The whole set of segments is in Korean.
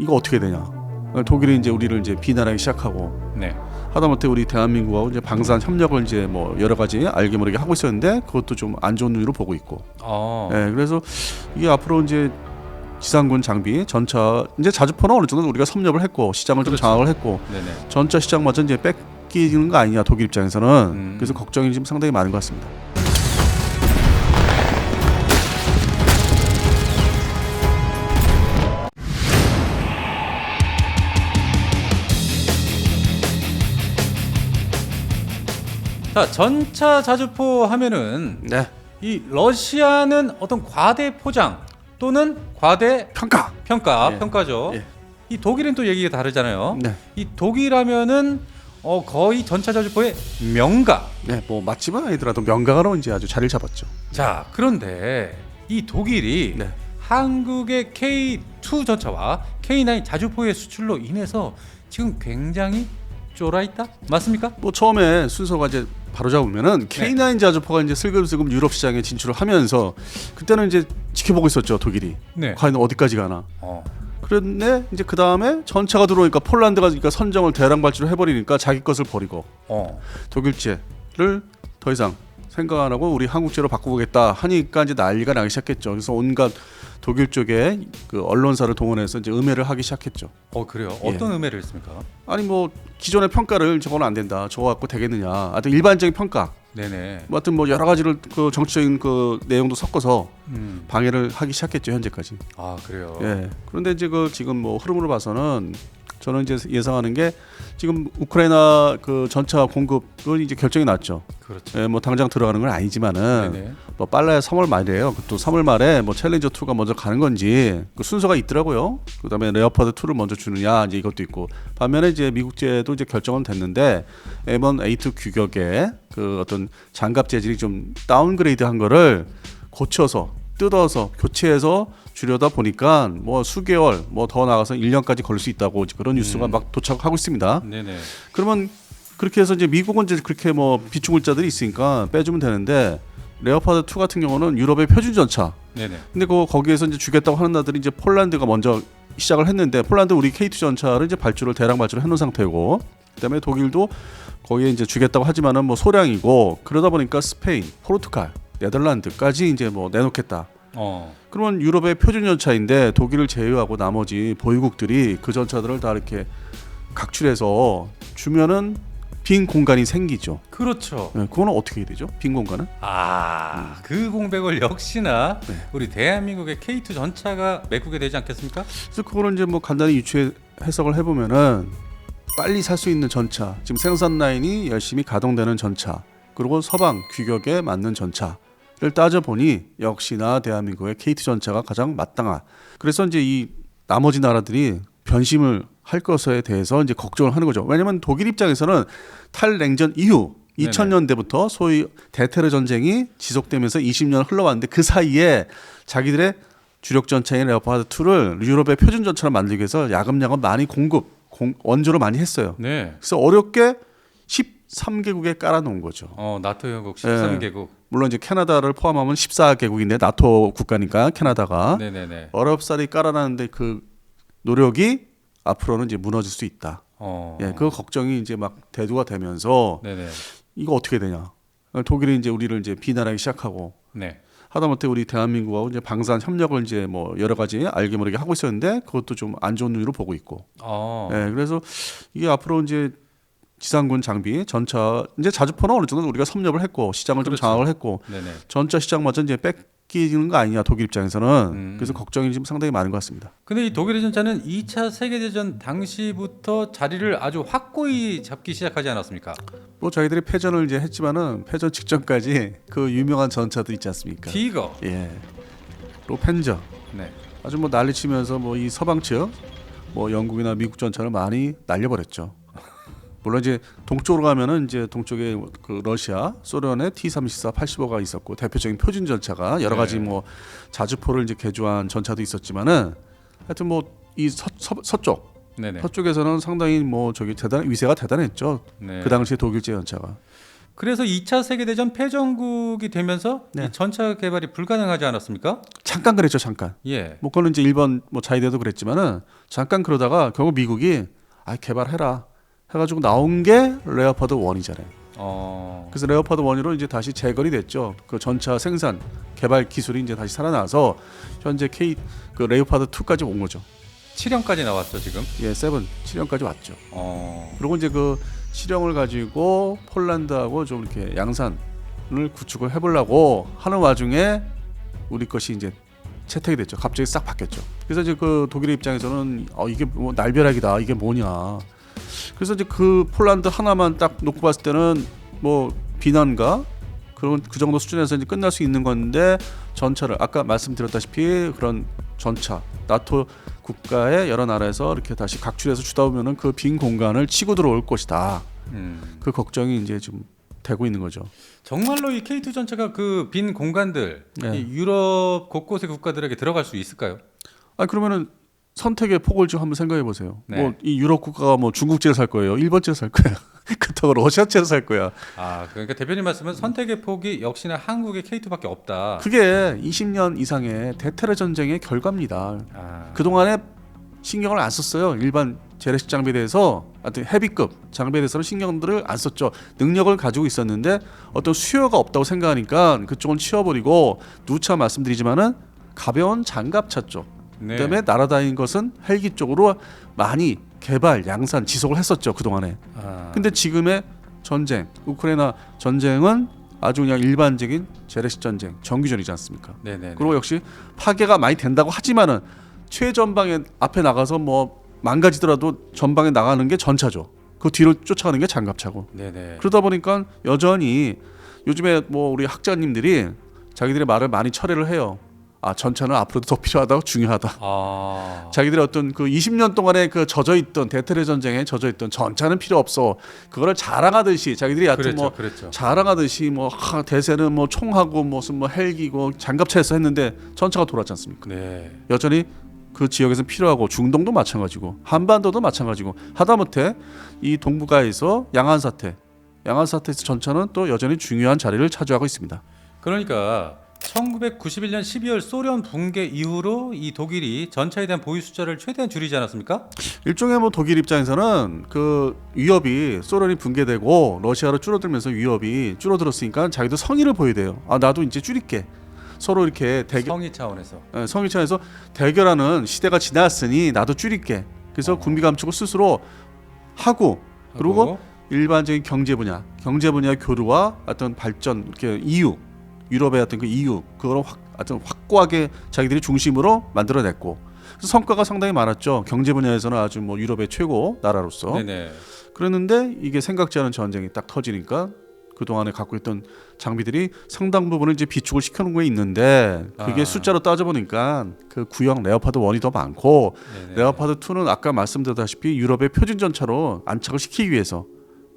이거 어떻게 되냐? 독일이 이제 우리를 이제 비난하기 시작하고 네. 하다못해 우리 대한민국하고 이제 방산 협력을 이제 뭐 여러 가지 알게 모르게 하고 있었는데 그것도 좀 안 좋은 눈으로 보고 있고. 어. 예, 그래서 이게 앞으로 이제 지상군 장비 전차 이제 자주포는 어느 정도 우리가 섭렵을 했고 시장을 좀 그렇죠. 장악을 했고 네네. 전차 시장마저 이제 뺏기는 거 아니냐 독일 입장에서는 음. 그래서 걱정이 지금 상당히 많은 것 같습니다. 자 전차 자주포 하면은 네, 이 러시아는 어떤 과대 포장 또는 과대 평가. 평가 예. 평가죠. 예. 이 독일은 또 얘기가 다르잖아요. 네, 이 독일하면은 어 거의 전차 자주포의 명가. 네, 뭐 맛집은 아니더라도 명가로 이제 아주 자리를 잡았죠. 자 그런데 이 독일이 네. 한국의 K2 전차와 K9 자주포의 수출로 인해서 지금 굉장히 쫄아 있다 맞습니까? 뭐 처음에 순서가 이제 바로 잡으면은 K9 자주포가 이제 슬금슬금 유럽 시장에 진출을 하면서 그때는 이제 지켜보고 있었죠 독일이 네. 과연 어디까지 가나. 어. 그런데 이제 그 다음에 전차가 들어오니까 폴란드가 그러니까 선정을 대량 발주를 해버리니까 자기 것을 버리고 어. 독일제를 더 이상 생각 안 하고 우리 한국제로 바꾸겠다 하니까 이제 난리가 나기 시작했죠. 그래서 온갖 독일 쪽에 그 언론사를 동원해서 이제 음해를 하기 시작했죠. 어 그래요. 예. 어떤 의미를 했습니까? 아니 뭐 기존의 평가를 저거는 안 된다. 저거 갖고 되겠느냐. 하여튼 일반적인 평가. 네네. 뭐 하여튼 뭐 여러 가지를 그 정치적인 그 내용도 섞어서 음. 방해를 하기 시작했죠 현재까지. 아 그래요. 예. 그런데 이제 그 지금 뭐 흐름으로 봐서는 저는 이제 예상하는 게 지금 우크라이나 그 전차 공급은 이제 결정이 났죠. 그렇죠. 예, 뭐 당장 들어가는 건 아니지만은 네네. 뭐 빨라야 3월 말이에요. 또 3월 말에 뭐 챌린저 2가 먼저 가는 건지 그 순서가 있더라고요. 그다음에 레오파드 2를 먼저 주느냐 이제 이것도 있고 반면에 이제 미국제도 이제 결정은 됐는데 M1 A2 규격의 그 어떤 장갑 재질이 좀 다운그레이드한 거를 고쳐서 뜯어서 교체해서 주려다 보니까 뭐 수개월 뭐 더 나가서 1년까지 걸릴 수 있다고 그런 뉴스가 음. 막 도착하고 있습니다. 네네. 그러면 그렇게 해서 이제 미국은 이제 그렇게 뭐 비축물자들이 있으니까 빼주면 되는데 레오파드 2 같은 경우는 유럽의 표준 전차. 네네. 근데 그 거기에서 이제 주겠다고 하는 나들이 이제 폴란드가 먼저 시작을 했는데 폴란드 우리 K2 전차를 이제 발주를 대량 발주를 해놓은 상태고 그다음에 독일도 거기에 이제 주겠다고 하지만은 뭐 소량이고 그러다 보니까 스페인, 포르투갈, 네덜란드까지 이제 뭐 내놓겠다. 어. 그러면 유럽의 표준 전차인데 독일을 제외하고 나머지 보유국들이 그 전차들을 다 이렇게 각출해서 주면은 빈 공간이 생기죠. 그렇죠. 네, 그거는 어떻게 되죠? 빈 공간은? 아, 그 공백을 역시나 네. 우리 대한민국의 K2 전차가 메꾸게 되지 않겠습니까? 그래서 그거는 이제 뭐 간단히 유추 해석을 해보면은 빨리 살 수 있는 전차, 지금 생산 라인이 열심히 가동되는 전차, 그리고 서방 규격에 맞는 전차 를 따져 보니 역시나 대한민국의 KT 전차가 가장 마땅하. 그래서 이제 이 나머지 나라들이 변심을 할 것에 대해서 이제 걱정을 하는 거죠. 왜냐하면 독일 입장에서는 탈냉전 이후 네네. 2000년대부터 소위 대테러 전쟁이 지속되면서 20년 흘러왔는데 그 사이에 자기들의 주력 전차인 레오파드 2를 유럽의 표준 전차로 만들기 위해서 야금야금 많이 공급 공- 원조로 많이 했어요. 네. 그래서 어렵게 13개국에 깔아놓은 거죠. 어, 나토 네. 13개국. 물론 이제 캐나다를 포함하면 14개국인데 나토 국가니까 캐나다가 네네네. 어렵사리 깔아놨는데 그 노력이 앞으로는 이제 무너질 수 있다. 어. 예, 그 걱정이 이제 막 대두가 되면서 네네. 이거 어떻게 되냐? 독일이 이제 우리를 이제 비난하기 시작하고 네. 하다못해 우리 대한민국하고 이제 방산 협력을 이제 뭐 여러 가지 알게 모르게 하고 있었는데 그것도 좀 안 좋은 눈으로 보고 있고. 어. 예, 그래서 이게 앞으로 이제 지상군 장비 전차 이제 자주포는 어느 정도 우리가 섭렵을 했고 시장을 그렇죠. 좀 장악을 했고 네네. 전차 시장마저 이제 뺏기는 거 아니냐 독일 입장에서는 음. 그래서 걱정이 지금 상당히 많은 것 같습니다. 근데 이 독일의 전차는 2차 세계대전 당시부터 자리를 아주 확고히 잡기 시작하지 않았습니까? 뭐 저희들이 패전을 이제 했지만은 패전 직전까지 그 유명한 전차들 있지 않습니까? 티거. 예, 로펜저 네. 아주 뭐 난리치면서 뭐 이 서방 측, 뭐 영국이나 미국 전차를 많이 날려버렸죠. 물론 이제 동쪽으로 가면은 이제 동쪽에 그 러시아, 소련의 T-34 85가 있었고 대표적인 표준 전차가 여러 가지 네. 뭐 자주포를 이제 개조한 전차도 있었지만은 하여튼 뭐 이 서쪽 네네. 서쪽에서는 상당히 뭐 저기 대단 위세가 대단했죠. 네. 그 당시에 독일제 전차가. 그래서 2차 세계 대전 패전국이 되면서 네. 이 전차 개발이 불가능하지 않았습니까? 잠깐 그랬죠 잠깐. 예. 뭐 그거는 이제 일본 뭐 자위대도 그랬지만은 잠깐 그러다가 결국 미국이 아 개발해라 해가지고 나온 게 레오파드 1이잖아요. 어. 그래서 레오파드 1으로 이제 다시 재건이 됐죠. 그 전차 생산 개발 기술이 이제 다시 살아나서 현재 K 그 레오파드 2까지 온 거죠. 7형까지 나왔죠 지금. 예, 7 7형까지 왔죠. 어. 그리고 이제 그 실형을 가지고 폴란드하고 좀 이렇게 양산을 구축을 해보려고 하는 와중에 우리 것이 이제 채택이 됐죠. 갑자기 싹 바뀌었죠. 그래서 이제 그 독일의 입장에서는 어 이게 뭐 날벼락이다. 이게 뭐냐. 그래서 이제 그 폴란드 하나만 딱 놓고 봤을 때는 뭐 비난과 그런 그 정도 수준에서 이제 끝날 수 있는 건데 전차를 아까 말씀드렸다시피 그런 전차 나토 국가의 여러 나라에서 이렇게 다시 각출해서 주다 보면은 그 빈 공간을 치고 들어올 것이다. 음. 그 걱정이 이제 좀 되고 있는 거죠. 정말로 이 K2 전차가 그 빈 공간들 네. 이 유럽 곳곳의 국가들에게 들어갈 수 있을까요? 아 그러면은 선택의 폭을 좀 한번 생각해 보세요. 네. 뭐이 유럽 국가가 뭐 중국제를 살 거예요, 일본제를 살 거야, 그렇다고 러시아제를 살 거야. 아 그러니까 대표님 말씀은 선택의 폭이 역시나 한국의 K2밖에 없다. 그게 20년 이상의 대테러 전쟁의 결과입니다. 아. 그 동안에 신경을 안 썼어요. 일반 재래식 장비에 대해서 하여튼 헤비급 장비에 대해서는 신경들을 안 썼죠. 능력을 가지고 있었는데 어떤 수요가 없다고 생각하니까 그쪽은 치워버리고 누차 말씀드리지만은 가벼운 장갑차 쪽 네. 그다음에 날아다닌 것은 헬기 쪽으로 많이 개발, 양산, 지속을 했었죠 그 동안에. 아. 근데 지금의 전쟁, 우크라이나 전쟁은 아주 그냥 일반적인 재래식 전쟁, 정규전이지 않습니까? 네네. 그리고 역시 파괴가 많이 된다고 하지만은 최전방에 앞에 나가서 뭐 망가지더라도 전방에 나가는 게 전차죠. 그 뒤로 쫓아가는 게 장갑차고. 네네. 그러다 보니까 여전히 요즘에 뭐 우리 학자님들이 자기들의 말을 많이 철회를 해요. 아 전차는 앞으로도 더 필요하다고 중요하다. 아. 자기들의 어떤 그 20년 동안에 그 젖어 있던 대테러 전쟁에 젖어 있던 전차는 필요 없어. 그거를 자랑하듯이 자기들이 하여튼 그랬죠, 뭐 그랬죠. 자랑하듯이 뭐 하, 대세는 뭐 총하고 무슨 뭐 헬기고 장갑차에서 했는데 전차가 돌았지 않습니까? 네. 여전히 그 지역에서 필요하고 중동도 마찬가지고 한반도도 마찬가지고 하다못해 이 동북아에서 양안 사태, 양안 사태에서 전차는 또 여전히 중요한 자리를 차지하고 있습니다. 그러니까 1991년 12월 소련 붕괴 이후로 이 독일이 전차에 대한 보유 숫자를 최대한 줄이지 않았습니까? 일종의 뭐 독일 입장에서는 그 위협이 소련이 붕괴되고 러시아로 줄어들면서 위협이 줄어들었으니까 자기도 성의를 보여야 돼요. 아 나도 이제 줄일게. 서로 이렇게 대결 성의 차원에서. 예, 성의차에서 대결하는 시대가 지났으니 나도 줄일게. 그래서 어. 군비 감축을 스스로 하고 그리고 하고, 일반적인 경제 분야, 경제 분야 교류와 어떤 발전 이렇게 EU, 유 럽의 어떤 그 EU 그거를 확 어떤 확고하게 자기들이 중심으로 만들어냈고 그래서 성과가 상당히 많았죠. 경제 분야에서는 아주 뭐 유럽의 최고 나라로서 네네. 그랬는데 이게 생각지 않은 전쟁이 딱 터지니까 그 동안에 갖고 있던 장비들이 상당 부분을 이제 비축을 시켜놓은 게 있는데 그게 아. 숫자로 따져 보니까 그 구형 레오파드 1이 더 많고 네네. 레오파드 2는 아까 말씀드렸다시피 유럽의 표준 전차로 안착을 시키기 위해서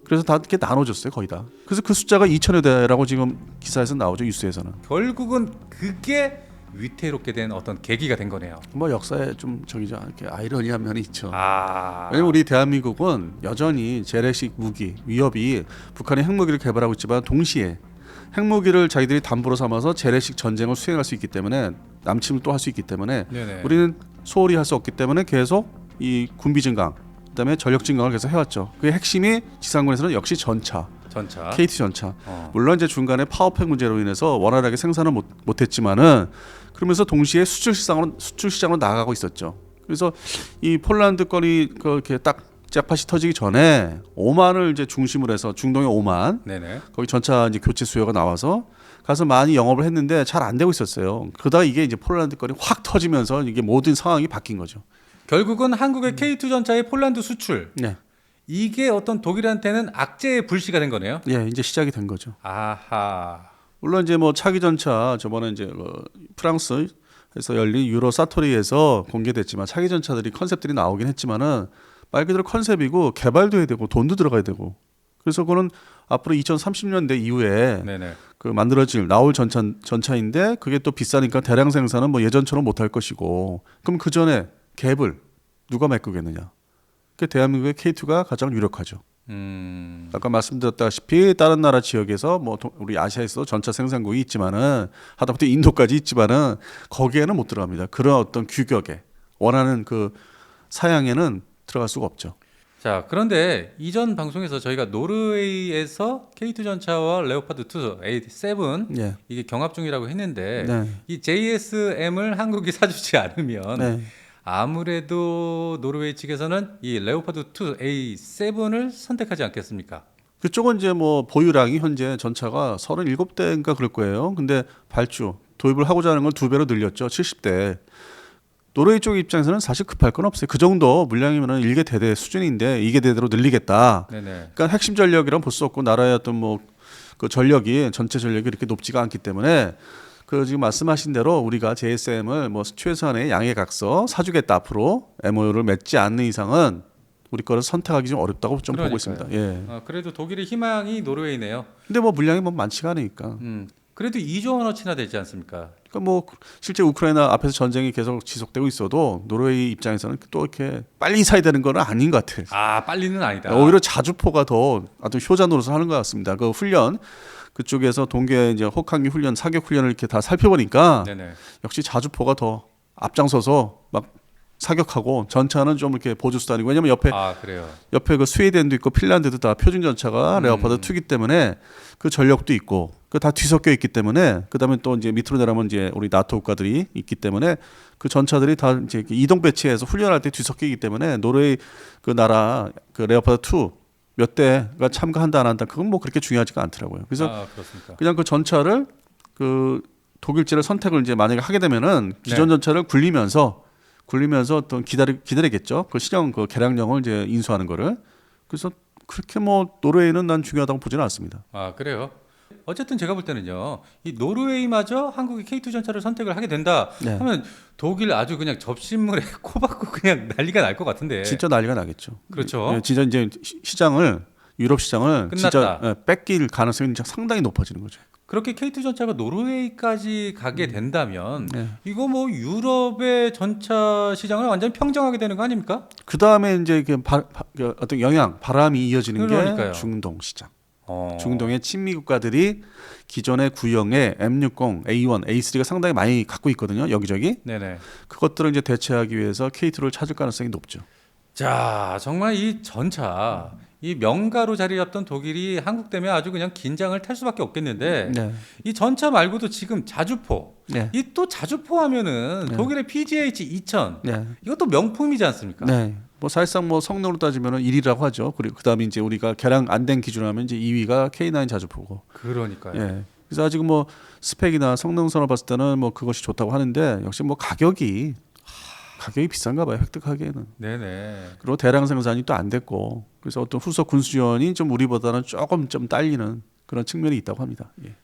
그래서 다 이렇게 나눠줬어요 거의 다. 그래서 그 숫자가 2천여 대라고 지금 기사에서 나오죠 뉴스에서는. 결국은 그게 위태롭게 된 어떤 계기가 된 거네요. 뭐 역사에 좀 저기죠 이렇게 아이러니한 면이 있죠. 아. 왜냐면 우리 대한민국은 여전히 재래식 무기 위협이 북한이 핵무기를 개발하고 있지만 동시에 핵무기를 자기들이 담보로 삼아서 재래식 전쟁을 수행할 수 있기 때문에 남침을 또 할 수 있기 때문에 네네. 우리는 소홀히 할 수 없기 때문에 계속 이 군비 증강 그다음에 전력 증강을 계속 해왔죠. 그 핵심이 지상군에서는 역시 전차, 전차. KT 전차. 어. 물론 이제 중간에 파워팩 문제로 인해서 원활하게 생산을 못, 못했지만은 그러면서 동시에 수출 시장으로 수출 시장으로 나가고 있었죠. 그래서 이 폴란드 건이 그렇게 딱 잭팟이 터지기 전에 오만을 이제 중심으로 해서 중동의 오만 네네. 거기 전차 이제 교체 수요가 나와서 가서 많이 영업을 했는데 잘 안 되고 있었어요. 그러다가 이게 이제 폴란드 건이 확 터지면서 이게 모든 상황이 바뀐 거죠. 결국은 한국의 K2 전차의 폴란드 수출 네, 이게 어떤 독일한테는 악재의 불씨가 된 거네요. 예, 이제 시작이 된 거죠. 아하. 물론 이제 뭐 차기 전차 저번에 이제 그 프랑스 에서 열린 유로 사토리에서 공개됐지만 차기 전차들이 컨셉들이 나오긴 했지만은 말 그대로 컨셉이고 개발도 해야 되고 돈도 들어가야 되고 그래서 그거는 앞으로 2030년대 이후에 네네. 그 만들어질 나올 전차 전차인데 그게 또 비싸니까 대량 생산은 뭐 예전처럼 못 할 것이고 그럼 그 전에 갭을 누가 메꾸겠느냐? 그 대한민국의 K2가 가장 유력하죠. 음. 아까 말씀드렸다시피 다른 나라 지역에서 뭐 도- 우리 아시아에서 전차 생산국이 있지만은 하다못해 인도까지 있지만은 거기에는 못 들어갑니다. 그런 어떤 규격에 원하는 그 사양에는 들어갈 수가 없죠. 자, 그런데 이전 방송에서 저희가 노르웨이에서 K2 전차와 레오파드 2 A7 예. 이게 경합 중이라고 했는데 네. 이 JSM을 한국이 사주지 않으면 네. 아무래도 노르웨이 측에서는 이 레오파드 2 A7을 선택하지 않겠습니까? 그쪽은 이제 뭐 보유량이 현재 전차가 37대인가 그럴 거예요. 근데 발주 도입을 하고자 하는 걸 두 배로 늘렸죠. 70대. 노르웨이 쪽 입장에서는 사실 급할 건 없어요. 그 정도 물량이면은 1개 대대 수준인데 2개 대대로 늘리겠다. 네네. 그러니까 핵심 전력이란 볼 수 없고 나라의 어떤 뭐 그 전력이 전체 전력이 이렇게 높지가 않기 때문에 그 지금 말씀하신 대로 우리가 JSM을 뭐 최소한의 양해 각서 사주겠다 앞으로 MOU를 맺지 않는 이상은 우리 거를 선택하기 좀 어렵다고 좀 보고 있습니다. 그러니까요. 예. 어, 그래도 독일의 희망이 노르웨이네요. 근데 뭐 물량이 뭐 많지가 않으니까. 음, 그래도 2조 원어치나 되지 않습니까? 그러니까 뭐 실제 우크라이나 앞에서 전쟁이 계속 지속되고 있어도 노르웨이 입장에서는 또 이렇게 빨리 사야 되는 건 아닌 것 같아요. 아, 빨리는 아니다. 오히려 자주포가 더 아주 효자 노릇을 하는 것 같습니다. 그 훈련 그쪽에서 동계 이제 혹한기 훈련 사격 훈련을 이렇게 다 살펴보니까 네네. 역시 자주포가 더 앞장서서 막 사격하고 전차는 좀 이렇게 보조 수단이고 왜냐면 옆에 아, 그래요. 옆에 그 스웨덴도 있고 핀란드도 다 표준 전차가 음. 레오파드 2기 때문에 그 전력도 있고 그 다 뒤섞여 있기 때문에 그다음에 또 이제 밑으로 내려면 이제 우리 나토 국가들이 있기 때문에 그 전차들이 다 이제 이동 배치해서 훈련할 때 뒤섞이기 때문에 노르웨이 그 나라 그 레오파드 2 몇 대가 참가한다 안 한다 그건 뭐 그렇게 중요하지가 않더라고요. 그래서 아? 그냥 그 전차를 그 독일제를 선택을 이제 만약에 하게 되면은 기존 네. 전차를 굴리면서 굴리면서 어떤 기다리 기다리겠죠. 그 시정 그 개량령을 이제 인수하는 거를. 그래서 그렇게 뭐 노르웨이는 난 중요하다고 보지는 않습니다. 아, 그래요. 어쨌든 제가 볼 때는요. 이 노르웨이마저 한국이 K2 전차를 선택을 하게 된다 네. 하면 독일 아주 그냥 접신물에 코 박고 그냥 난리가 날 것 같은데. 진짜 난리가 나겠죠. 그렇죠. 예, 진짜 이제 시- 시장을 유럽 시장을 진짜 끝났다. 예, 뺏길 가능성이 진짜 상당히 높아지는 거죠. 그렇게 K2 전차가 노르웨이까지 가게 된다면 네. 이거 뭐 유럽의 전차 시장을 완전히 평정하게 되는 거 아닙니까? 그 다음에 이제 이게 바, 바- 그 어떤 영향, 바람이 이어지는 그러니까요. 게 중동 시장. 어. 중동의 친미 국가들이 기존의 구형의 M60, A1, A3가 상당히 많이 갖고 있거든요. 여기저기. 네네. 그것들을 이제 대체하기 위해서 K2를 찾을 가능성이 높죠. 자, 정말 이 전차 이 명가로 자리 잡던 독일이 한국 때문에 아주 그냥 긴장을 탈 수밖에 없겠는데 네. 이 전차 말고도 지금 자주포 네. 이또 자주포 하면은 네. 독일의 PGH 2000 네. 이것도 명품이지 않습니까? 네. 뭐 사실상 뭐 성능으로 따지면은 1위라고 하죠. 그리고 그다음에 이제 우리가 개량 안 된 기준으로 하면 이제 2위가 K9 자주포고. 그러니까요. 예. 그래서 아직 뭐 스펙이나 성능선을 봤을 때는 뭐 그것이 좋다고 하는데 역시 뭐 가격이 가격이 비싼가 봐요. 획득하기에는. 네네. 그리고 대량 생산이 또 안 됐고 그래서 어떤 후속 군수 지원이 좀 우리보다는 조금 좀 딸리는 그런 측면이 있다고 합니다. 예.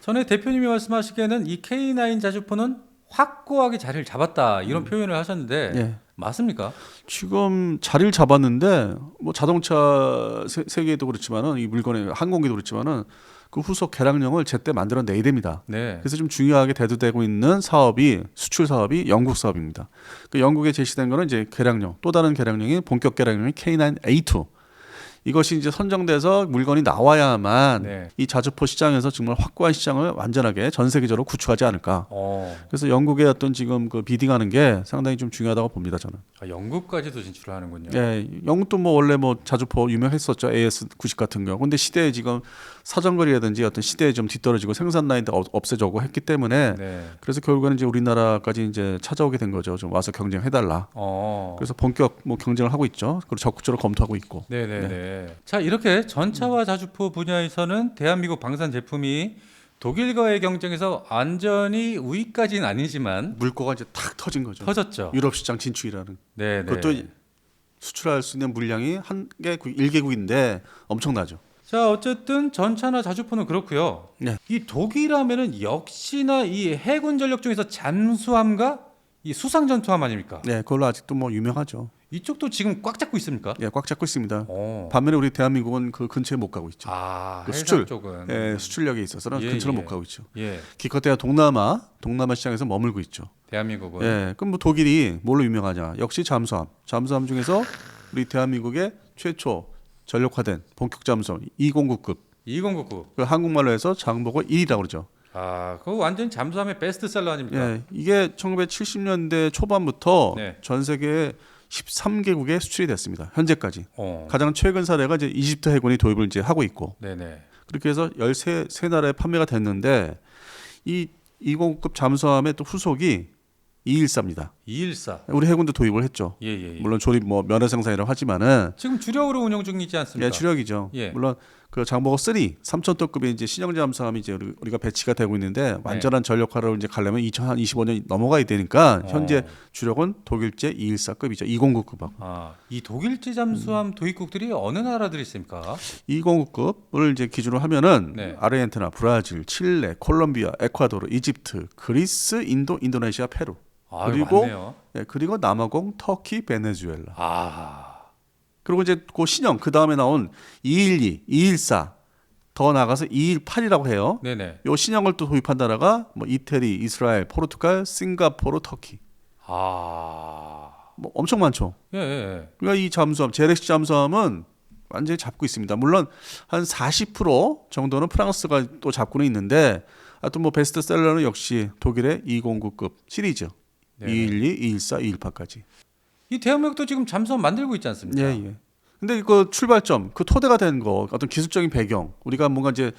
전에 대표님이 말씀하시기에는 이 K9 자주포는 확고하게 자리를 잡았다 이런 표현을 하셨는데 예. 맞습니까? 지금 자리를 잡았는데 뭐 자동차 세, 세계도 그렇지만은 이 물건의 항공기도 그렇지만은 그 후속 개량령을 제때 만들어 내야 됩니다. 네. 그래서 좀 중요하게 대두되고 있는 사업이 수출 사업이 영국 사업입니다. 그 영국에 제시된 거는 이제 개량령 또 다른 개량령이 본격 개량령이 K9A2 이것이 이제 선정돼서 물건이 나와야만 네. 이 자주포 시장에서 정말 확고한 시장을 완전하게 전 세계적으로 구축하지 않을까. 어. 그래서 영국의 어떤 지금 그 비딩하는 게 상당히 좀 중요하다고 봅니다 저는. 아, 영국까지도 진출을 하는군요. 예, 영국도 뭐 원래 뭐 자주포 유명했었죠 AS 90 같은 거. 근데 시대에 지금 사정거리라든지 어떤 시대에 좀 뒤떨어지고 생산 라인도 없- 없애져고 했기 때문에 네. 그래서 결국에는 이제 우리나라까지 이제 찾아오게 된 거죠. 좀 와서 경쟁해 달라. 어. 그래서 본격 뭐 경쟁을 하고 있죠. 그리고 적극적으로 검토하고 있고. 네네네. 자 이렇게 전차와 자주포 분야에서는 대한민국 방산 제품이 독일과의 경쟁에서 완전히 우위까지는 아니지만 물꼬가 이제 탁 터진 거죠. 터졌죠. 유럽 시장 진출이라는. 네, 네. 그것도 수출할 수 있는 물량이 한 개국 1개국인데 엄청나죠. 자 어쨌든 전차나 자주포는 그렇고요. 네. 이 독일하면은 역시나 이 해군 전력 중에서 잠수함과 이 수상 전투함 아닙니까? 네, 그걸로 아직도 뭐 유명하죠. 이쪽도 지금 꽉 잡고 있습니까? 예, 꽉 잡고 있습니다. 어. 반면에 우리 대한민국은 그 근처에 못 가고 있죠. 아, 그 수출. 쪽은 예, 수출력에 있어서는 예, 근처로 예. 못 가고 있죠. 예, 기껏해야 동남아, 동남아 시장에서 머물고 있죠. 대한민국은 예, 그럼 뭐 독일이 뭘로 유명하냐? 역시 잠수함. 잠수함 중에서 우리 대한민국의 최초 전력화된 본격 잠수함 209급 2099. 그 한국말로 해서 장보고 1이라고 그러죠. 아, 그거 완전 잠수함의 베스트셀러 아닙니까? 예, 이게 1970년대 초반부터 네. 전 세계 13개국에 수출이 됐습니다. 현재까지. 어. 가장 최근 사례가 이제 이집트 해군이 도입을 이제 하고 있고 네네. 그렇게 해서 13세 나라에 판매가 됐는데 이 209급 잠수함의 또 후속이 214입니다. 214. 우리 해군도 도입을 했죠. 예, 예, 예. 물론 조립 뭐 면허 생산이라고 하지만은 지금 주력으로 운영 중이지 않습니까? 예, 주력이죠. 예. 물론 그 장보고 3 3,000톤급의 이제 신형 잠수함이 이제 우리- 우리가 배치가 되고 있는데 네. 완전한 전력화로 이제 가려면 2025년이 넘어가야 되니까 어. 현재 주력은 독일제 214급이죠. 209급하고 아, 이 독일제 잠수함 도입국들이 어느 나라들이 있습니까? 209급을 이제 기준으로 하면은 네. 아르헨티나, 브라질, 칠레, 콜롬비아, 에콰도르, 이집트, 그리스, 인도, 인도네시아, 페루. 아, 그리고. 예, 그리고 남아공, 터키, 베네수엘라. 아, 그리고 이제 그 신형 그 다음에 나온 212, 214, 더 나가서 218이라고 해요. 네네. 요 신형을 또 도입한 나라가 뭐 이태리, 이스라엘, 포르투갈, 싱가포르, 터키. 아, 뭐 엄청 많죠. 예, 예. 그러니까 이 잠수함, 제렉스 잠수함은 완전히 잡고 있습니다. 물론 한 40% 정도는 프랑스가 또 잡고는 있는데 하여튼 뭐 베스트셀러는 역시 독일의 209급 시리즈. 네네. 212, 214, 218까지. 이 대한민국도 지금 잠수함 만들고 있지 않습니까? 예, 예. 근데 그 출발점, 그 토대가 된 거, 어떤 기술적인 배경, 우리가 뭔가 이제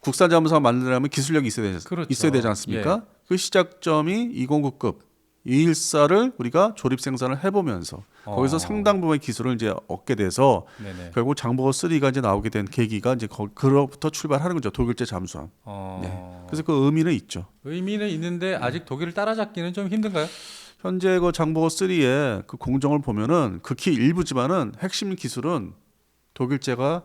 국산 잠수함 만들려면 기술력이 있어야 되지, 그렇죠. 있어야 되지 않습니까? 그 시작점이 209급 214를 우리가 조립 생산을 해보면서 거기서 어. 상당 부분의 기술을 이제 얻게 돼서 네네. 결국 장보고 3가 이제 나오게 된 계기가 이제 거, 그로부터 출발하는 거죠. 독일제 잠수함. 어, 네. 그래서 그 의미는 있죠. 의미는 있는데 아직 독일을 따라잡기는 좀 힘든가요? 현재 그 장보고 3의 그 공정을 보면은 극히 일부지만은 핵심 기술은 독일제가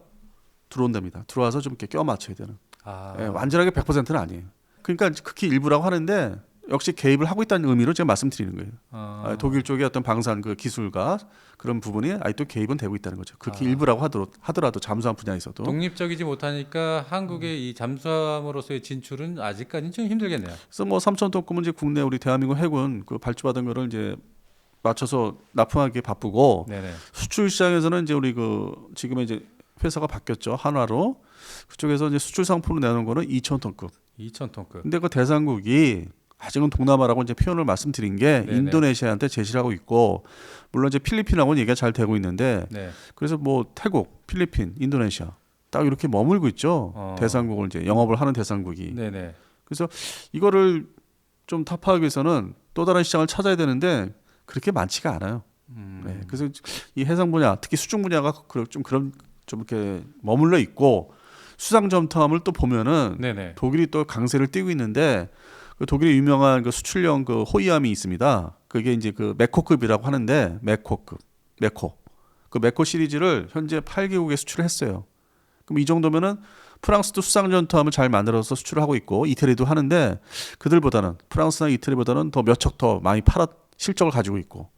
들어온답니다. 들어와서 좀 이렇게 껴 맞춰야 되는. 아, 예, 완전하게 100%는 아니에요. 그러니까 극히 일부라고 하는데 역시 개입을 하고 있다는 의미로 제가 말씀드리는 거예요. 어, 아, 독일 쪽의 어떤 방산 그 기술과 그런 부분이 아직도 개입은 되고 있다는 거죠. 극히 아. 일부라고 하더라도, 하더라도 잠수함 분야에서도. 독립적이지 못하니까 한국의 이 잠수함으로서의 진출은 아직까지는 좀 힘들겠네요. 그래서 뭐 3천 톤급은 이제 국내 우리 대한민국 해군 그 발주받은 거를 이제 맞춰서 납품하기 바쁘고 네네. 수출 시장에서는 이제 우리 그 지금의 이제 회사가 바뀌었죠 한화로 그쪽에서 이제 수출 상품으로 내놓은 거는 2천 톤급. 2,000톤급. 근데 그 대상국이 아직은 동남아라고 이제 표현을 말씀드린 게 네네. 인도네시아한테 제시를 하고 있고 물론 이제 필리핀하고는 얘기가 잘 되고 있는데 네. 그래서 뭐 태국, 필리핀, 인도네시아 딱 이렇게 머물고 있죠 어. 대상국을 이제 영업을 하는 대상국이 네네. 그래서 이거를 좀 타파하기 위해서는 또 다른 시장을 찾아야 되는데 그렇게 많지가 않아요. 음. 네, 그래서 이 해상 분야, 특히 수중 분야가 그- 좀 그런 좀 이렇게 머물러 있고 수상 점탐을 또 보면은 네네. 독일이 또 강세를 띠고 있는데 그 독일의 유명한 그 수출용 그 호위함이 있습니다. 그게 이제 그 메코급이라고 하는데 메코급, 메코. 그 메코 시리즈를 현재 8개국에 수출을 했어요. 그럼 이 정도면은 프랑스도 수상 전투함을 잘 만들어서 수출을 하고 있고 이태리도 하는데 그들보다는 프랑스나 이태리보다는 더 몇 척 더 많이 팔아 실적을 가지고 있고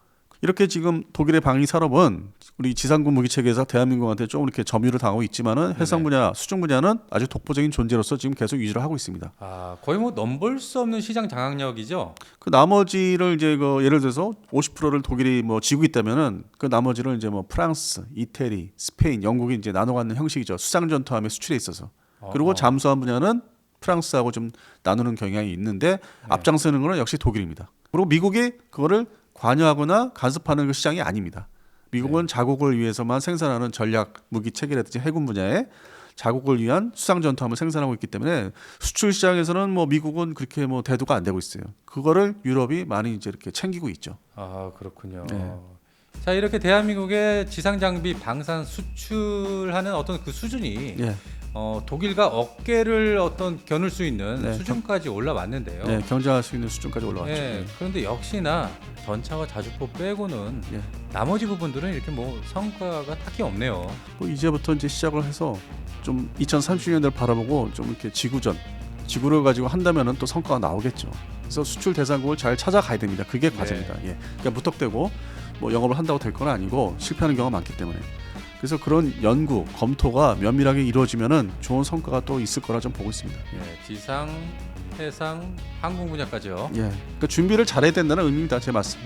이렇게 지금 독일의 방위 산업은 우리 지상군 무기 체계에서 대한민국한테 좀 이렇게 점유를 당하고 있지만은 해상 분야, 수중 분야는 아주 독보적인 존재로서 지금 계속 유지를 하고 있습니다. 아, 거의 뭐 넘볼 수 없는 시장 장악력이죠. 그 나머지를 이제 그 예를 들어서 50%를 독일이 뭐 지고 있다면은 그 나머지를 이제 뭐 프랑스, 이태리, 스페인, 영국이 이제 나눠 갖는 형식이죠. 수상 전투함의 수출에 있어서. 어, 그리고 어. 잠수함 분야는 프랑스하고 좀 나누는 경향이 있는데 앞장서는 거는 역시 독일입니다. 그리고 미국이 그거를 관여하거나 간섭하는 그 시장이 아닙니다. 미국은 자국을 위해서만 생산하는 전략 무기 체계라든지 해군 분야에 자국을 위한 수상 전투함을 생산하고 있기 때문에 수출 시장에서는 뭐 미국은 그렇게 뭐 대두가 안 되고 있어요. 그거를 유럽이 많이 이제 이렇게 챙기고 있죠. 아 그렇군요. 네. 자 이렇게 대한민국의 지상 장비 방산 수출하는 어떤 그 수준이 예. 어, 독일과 어깨를 어떤 겨눌 수 있는 네, 수준까지 올라왔는데요. 네, 경쟁할 수 있는 수준까지 올라왔죠. 예, 그런데 역시나 전차와 자주포 빼고는 예. 나머지 부분들은 이렇게 뭐 성과가 딱히 없네요. 뭐 이제부터 이제 시작을 해서 좀 2030년대를 바라보고 좀 이렇게 지구전, 지구를 가지고 한다면은 또 성과가 나오겠죠. 그래서 수출 대상국을 잘 찾아가야 됩니다. 그게 네. 과제입니다. 예. 그러니까 무턱대고 뭐 영업을 한다고 될 건 아니고 실패하는 경우가 많기 때문에. 그래서 그런 연구, 검토가 면밀하게 이루어지면은 좋은 성과가 또 있을 거라 좀 보고 있습니다. 예, 지상, 해상, 항공 분야까지요. 예. 그러니까 준비를 잘해야 된다는 의미입니다. 제 말씀.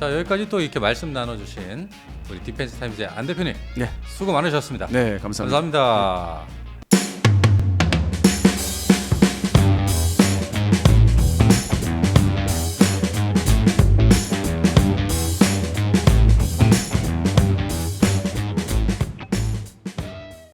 자 여기까지 또 이렇게 말씀 나눠주신 우리 디펜스 타임즈의 안 대표님 네, 수고 많으셨습니다. 네 감사합니다. 감사합니다.